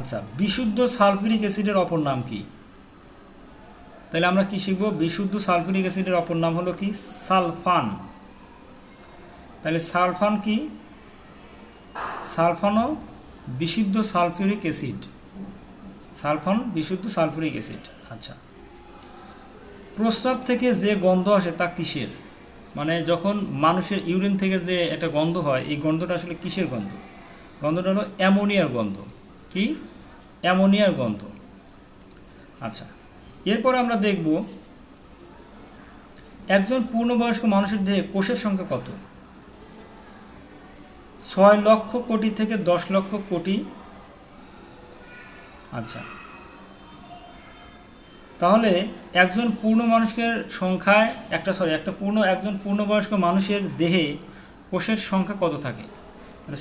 আচ্ছা বিশুদ্ধ সালফিউরিক অ্যাসিডের অপর নাম কি? তাহলে আমরা কি শিখব? বিশুদ্ধ সালফিউরিক অ্যাসিডের অপর নাম হলো কি? সালফান। তাহলে সালফান কি? সালফানও বিশুদ্ধ সালফিউরিক অ্যাসিড। সালফান বিশুদ্ধ সালফিউরিক অ্যাসিড। আচ্ছা। প্রস্রাব থেকে যে গন্ধ আসে তা কিসের? মানে যখন মানুষের ইউরিন থেকে যে একটা গন্ধ হয়, এই গন্ধটা আসলে কিসের গন্ধ? গন্ধটা হলো অ্যামোনিয়ার গন্ধ। কি? অ্যামোনিয়ার গন্ধ। আচ্ছা এরপরে আমরা দেখব একজন পূর্ণবয়স্ক মানুষের দেহে কোষের সংখ্যা কত? ছয় লক্ষ কোটি থেকে দশ লক্ষ কোটি। আচ্ছা তাহলে একজন পূর্ণ মানুষের সংখ্যায় একটা সরি একটা পূর্ণ, একজন পূর্ণবয়স্ক মানুষের দেহে কোষের সংখ্যা কত থাকে?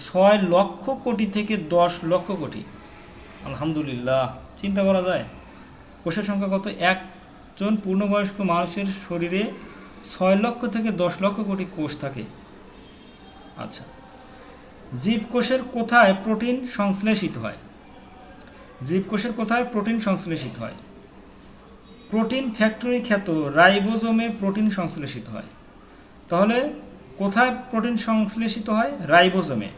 ছয় লক্ষ কোটি থেকে দশ লক্ষ কোটি। আলহামদুলিল্লাহ। চিন্তা করা যায়, কোষের সংখ্যা কত? একজন পূর্ণবয়স্ক মানুষের শরীরে ছয় লক্ষ থেকে দশ লক্ষ কোটি কোষ থাকে। আচ্ছা জীবকোষের কোথায় প্রোটিন সংশ্লেষিত হয়? জীবকোষের কোথায় প্রোটিন সংশ্লেষিত হয়? প্রোটিন ফ্যাক্টরি খ্যাত রাইবোজোমে প্রোটিন সংশ্লেষিত হয়। তাহলে কোথায় প্রোটিন সংশ্লেষিত হয়? রাইবোজোমে।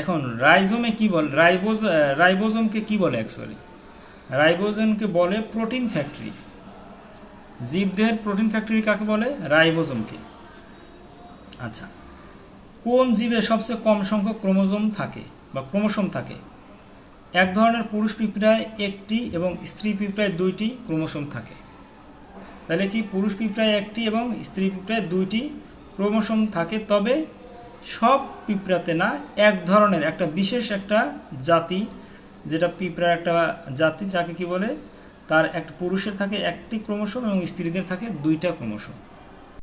এখন রাইজোমে কি বলে, রাইবোজ রাইবোজোমকে কি বলে অ্যাকচুয়ালি রাইবোজোমকে বলে প্রোটিন ফ্যাক্টরি। জীবদেহের প্রোটিন ফ্যাক্টরি কাকে বলে? রাইবোজোমকে। আচ্ছা কোন জীবে সবচেয়ে কম সংখ্যক ক্রোমোজোম থাকে বা ক্রোমোসোম থাকে? এক ধরনের পুরুষ পিঁপড়ায় একটি এবং স্ত্রী পিঁপড়ায় দুইটি ক্রোমোসোম থাকে। তাহলে কি পুরুষ পিঁপড়ায় একটি এবং স্ত্রী পিঁপড়ায় দুইটি ক্রোমোসোম থাকে? তবে সব পিঁপড়াতে না এক ধরনের, একটা বিশেষ একটা জাতি, যেটা পিঁপড়ার একটা জাতি, যাকে কি বলে? তার একটা পুরুষের থাকে একটি ক্রোমোসোম এবং স্ত্রীদের থাকে দুইটা ক্রোমোসোম।